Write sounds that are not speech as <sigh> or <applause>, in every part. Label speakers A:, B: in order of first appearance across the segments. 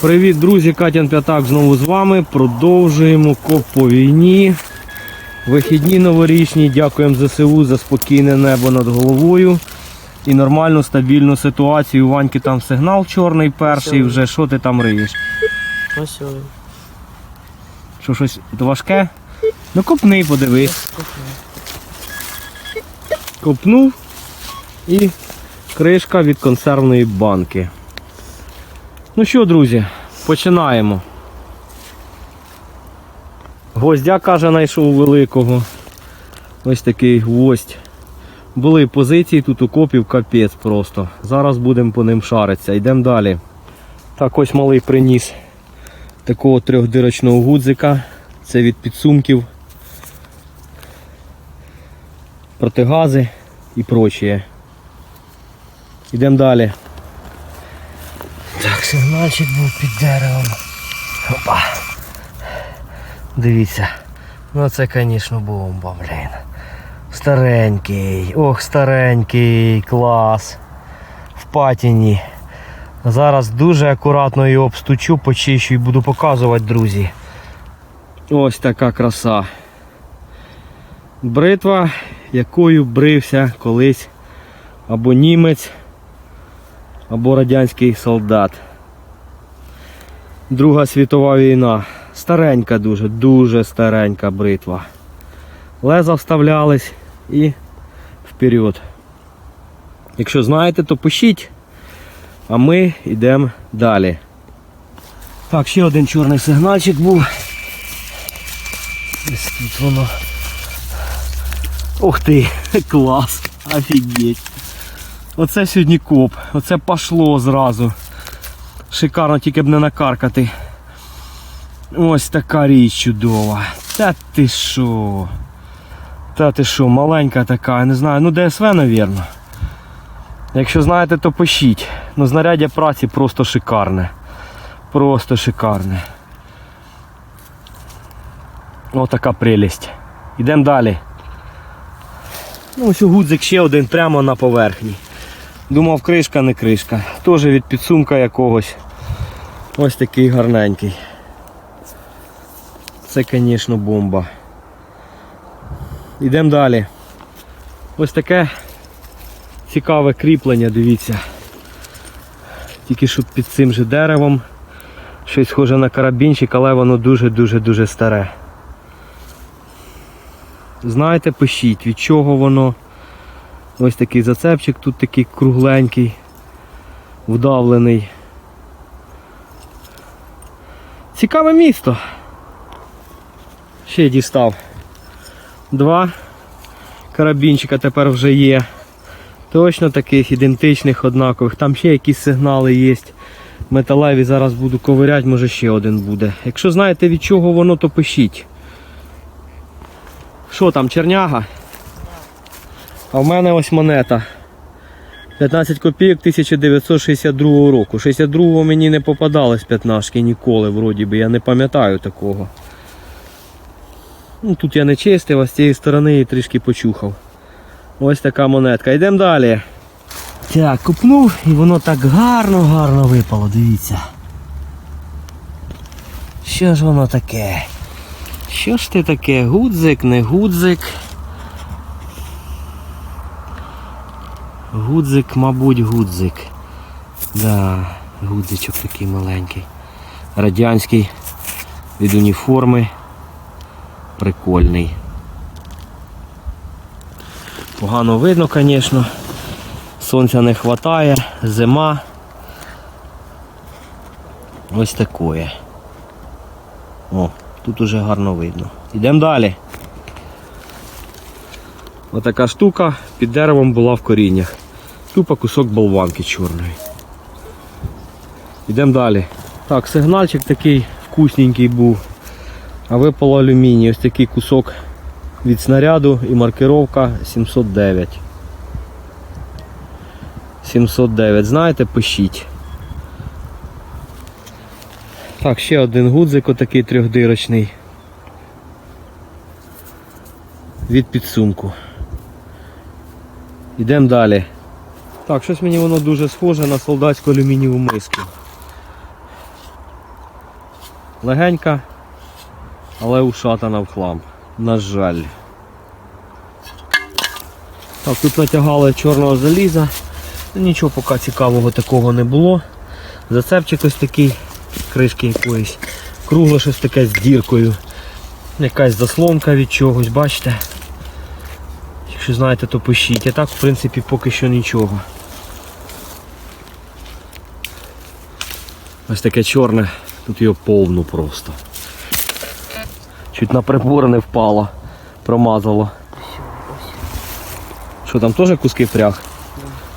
A: Привіт, друзі! Катян П'ятак знову з вами. Продовжуємо коп по війні. Вихідні новорічні. Дякуємо ЗСУ за спокійне небо над головою. І нормальну стабільну ситуацію. У Ваньки там сигнал чорний перший. Вже що ти там риєш?
B: Ось.
A: Що щось важке? Ну копни, подивись. Копнув і кришка від консервної банки. Ну що, друзі, починаємо. Гвоздя, каже, знайшов великого. Ось такий гвоздь. Були позиції тут окопів капець просто. Зараз будемо по ним шаритися. Йдемо далі. Так, ось малий приніс такого трьохдирочного гудзика. Це від підсумків, протигази і прочее. Йдемо далі. Так, сигнальчик був під деревом. Опа. Дивіться. Ну це, звісно, бомба, блін. Старенький. Ох, старенький, клас. В патіні. Зараз дуже акуратно його обстучу, почищу і буду показувати, друзі. Ось така краса. Бритва, якою брився колись або німець, або радянський солдат. Друга світова війна. Старенька дуже, дуже старенька бритва. Леза вставлялись і вперед. Якщо знаєте, то пишіть, а ми йдемо далі. Так, ще один чорний сигнальчик був. Ось тут воно. Ух ти, <laughs> клас, офігеть. Оце сьогодні коп, оце пошло зразу. Шикарно, тільки б не накаркати. Ось така річ чудова. Та ти що? Та ти що, маленька така, я не знаю, ну ДСВ, навірно. Якщо знаєте, то пишіть. Ну, знаряддя праці просто шикарне. Просто шикарне. Отака прелість. Йдемо далі. Ну, ось гудзик ще один прямо на поверхні. Думав, кришка не кришка. Теж від підсумка якогось. Ось такий гарненький. Це, звісно, бомба. Йдемо далі. Ось таке цікаве кріплення, дивіться. Тільки що під цим же деревом. Щось схоже на карабінчик, але воно дуже-дуже-дуже старе. Знаєте, пишіть, від чого воно. Ось такий зацепчик, тут такий кругленький, вдавлений. Цікаве місто. Ще дістав. Два карабінчика тепер вже є. Точно таких ідентичних, однакових. Там ще якісь сигнали є. Металеві зараз буду ковиряти, може ще один буде. Якщо знаєте від чого воно, то пишіть. Що там, черняга? А в мене ось монета. 15 копійок 1962 року. 62-го мені не попадалось п'ятнашки ніколи, вроді би, я не пам'ятаю такого. Ну, Тут я не чистив, а з цієї сторони її трішки почухав. Ось така монетка. Йдемо далі. Так, купнув і воно так гарно-гарно випало, дивіться. Що ж воно таке? Що ж ти таке? Гудзик, не гудзик. Гудзик, мабуть, гудзик. Да, гудзичок такий маленький. Радянський від уніформи. Прикольний. Погано видно, звісно. Сонця не вистачає, зима. Ось такое. О, тут уже гарно видно. Йдемо далі. Отака штука під деревом була в коріннях. Тупо кусок болванки чорної. Йдемо далі. Так, сигнальчик такий вкусненький був. А випало алюміній. Ось такий кусок від снаряду і маркировка 709. 709. Знаєте, пишіть. Так, ще один гудзик отакий трьохдирочний. Від підсумку. Йдемо далі. Так, щось мені воно дуже схоже на солдатську алюмінієву миску. Легенька, але ушатана в хлам. На жаль. Так, тут натягали чорного заліза. Нічого поки цікавого такого не було. Зацепчик ось такий, кришки якоїсь. Кругле щось таке з діркою. Якась заслонка від чогось, бачите? Якщо знаєте, то пишіть. А так, в принципі, поки що нічого. Ось таке чорне, тут його повну просто. Чуть на прибори не впало, промазало. Що там теж куски пряг?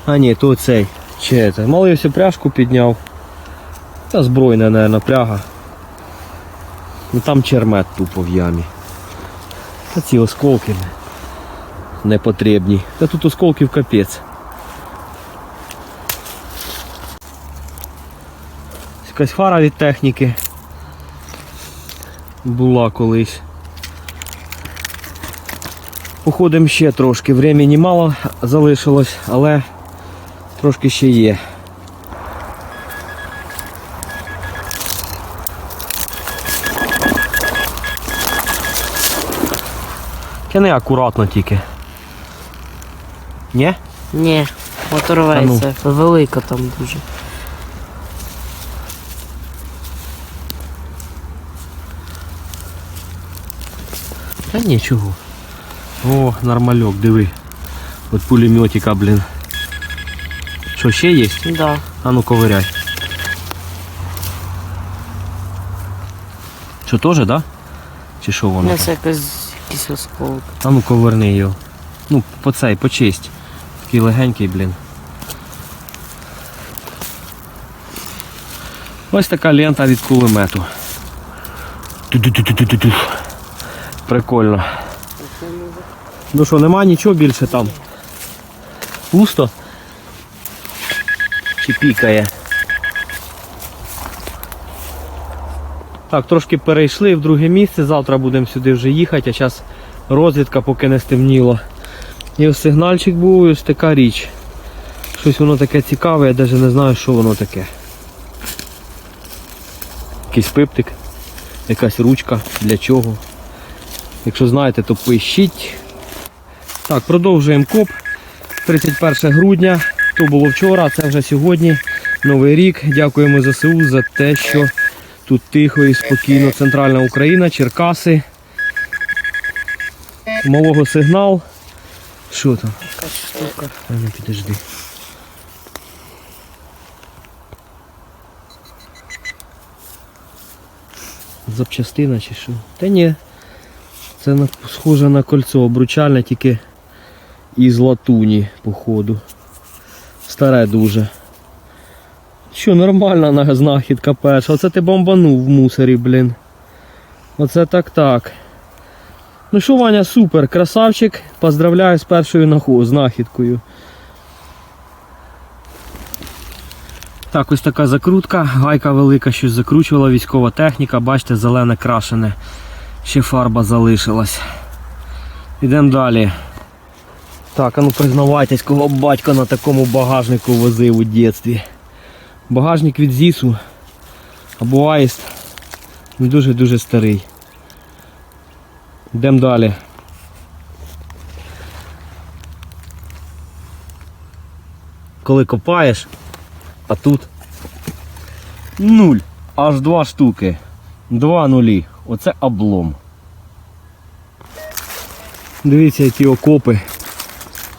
A: А ні, то цей. Чи це? Малий ось пряжку підняв. Та збройна, наверное, пряга. Ну там чермет тупо в ямі. Та ці осколки не- непотрібні. Та тут осколків капець. Якась фара від техніки була колись. Походимо ще трошки. Времени мало залишилось, але трошки ще є. Тяни акуратно тільки. Ні?
B: Ні,
A: Та ну.
B: Велика там дуже.
A: Та нічого. О, нормальок, диви. От пулеметика, блін. Що, ще є?
B: Да.
A: А ну ковиряй. Що теж, да? Чи що воно? там?
B: якось якийсь осколок.
A: А ну коверни його. Ну, по цей, почисть. Такий легенький, блін. Ось така лента від кулемету. Прикольно. Ну що, нема нічого більше там? Пусто? Чи пікає? Так, трошки перейшли в друге місце, завтра будемо сюди вже їхати, а зараз розвідка поки не стемніло. І ось сигнальчик був, ось така річ. Щось воно таке цікаве, я навіть не знаю, що воно таке. Якийсь пиптик, якась ручка, для чого. Якщо знаєте, то пишіть. Так, продовжуємо коп. 31 грудня, то було вчора, це вже сьогодні. Новий рік. Дякуємо ЗСУ за те, що тут тихо і спокійно. Центральна Україна, Черкаси. Малого сигнал. Що там?
B: Якась штука.
A: А ну підожди. Запчастина чи що? Та ні. Це схоже на кольцо обручальне, тільки із латуні, походу. Старе дуже. Що, нормальна на- знахідка перша. Оце ти бомбанув в мусорі, блін. Оце так так. Ну що, Ваня, супер, красавчик. Поздравляю з першою знахідкою. Так, ось така закрутка, гайка велика, щось закручувала, військова техніка, бачите, зелене крашене. Ще фарба залишилась. Ідемо далі. Так, а ну признавайтесь, кого батько на такому багажнику возив у дитинстві. Багажник від ЗІСу або Аїст. Дуже-дуже старий. Йдемо далі. Коли копаєш, а тут нуль. Аж два штуки. Два нулі. Оце облом. Дивіться, які окопи.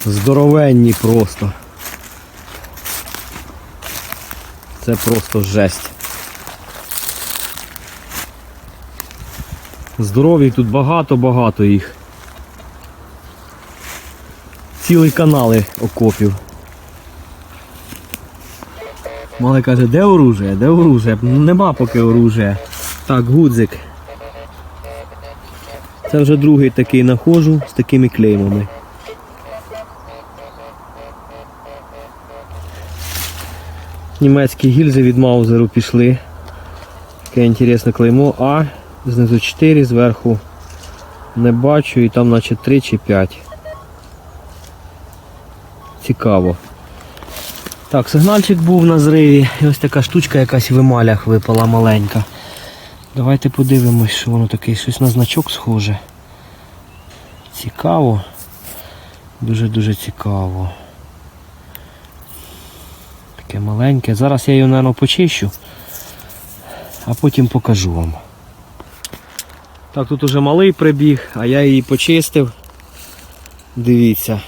A: Здоровенні просто. Це просто жесть. Здорові тут багато-багато їх. Цілі канали окопів. Малий каже, де оружие? Де оружие? Нема поки оружия. Так, гудзик. Це вже другий такий находжу з такими клеймами. Німецькі гільзи від Маузеру пішли. Таке інтересне клеймо. А, знизу 4, зверху не бачу і там наче 3 чи 5. Цікаво. Так, сигнальчик був на зриві. І ось така штучка якась в емалях випала маленька. Давайте подивимось, що воно таке, щось на значок схоже. Цікаво. Дуже-дуже цікаво. Таке маленьке. Зараз я його, мабуть, почищу, а потім покажу вам. Так, тут уже малий прибіг, а я її почистив. Дивіться.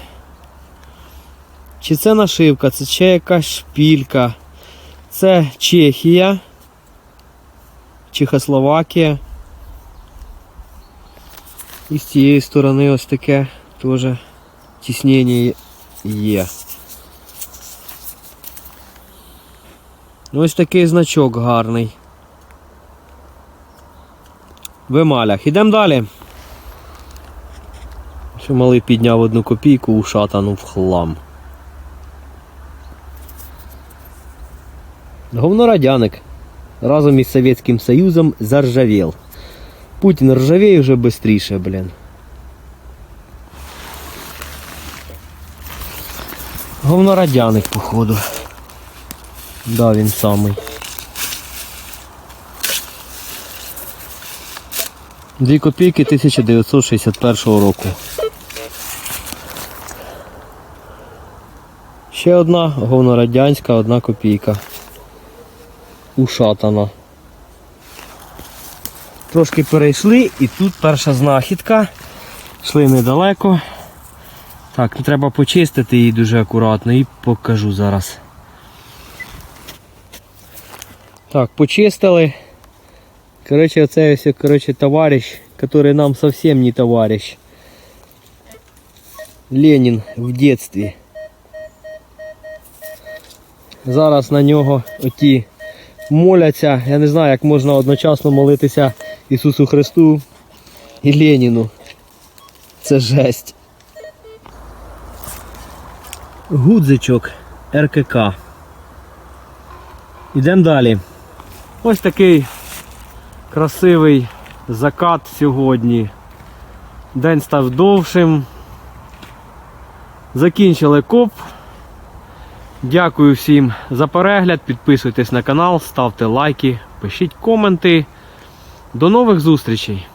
A: Чи це нашивка, це чи якась шпілька. Це Чехія. Чехословакія. І з цієї сторони ось таке теж тіснення є. Ну, Ось такий значок гарний. В емалях. Ідемо далі. Що малий підняв одну копійку, ушатану в хлам. Говнорадяник разом із Совєтським Союзом заржавел. Путін ржавеє вже швидше, блін. Говнорадяник, походу. Да, він самий. Дві копійки 1961 року. Ще одна говнорадянська, одна копійка. Ушатана. Трошки перейшли і тут перша знахідка. Йшли недалеко. Так, треба почистити її дуже акуратно і покажу зараз. Так, почистили. Короче, оце ось, короче, товарищ, который нам совсем не товарищ. Ленін в дитинстві. Зараз на нього оті моляться. Я не знаю, як можна одночасно молитися Ісусу Христу і Леніну. Це жесть. Гудзичок РКК. Ідемо далі. Ось такий красивий закат сьогодні. День став довшим. Закінчили коп. Дякую всім за перегляд. Підписуйтесь на канал, ставте лайки, пишіть коменти. До нових зустрічей!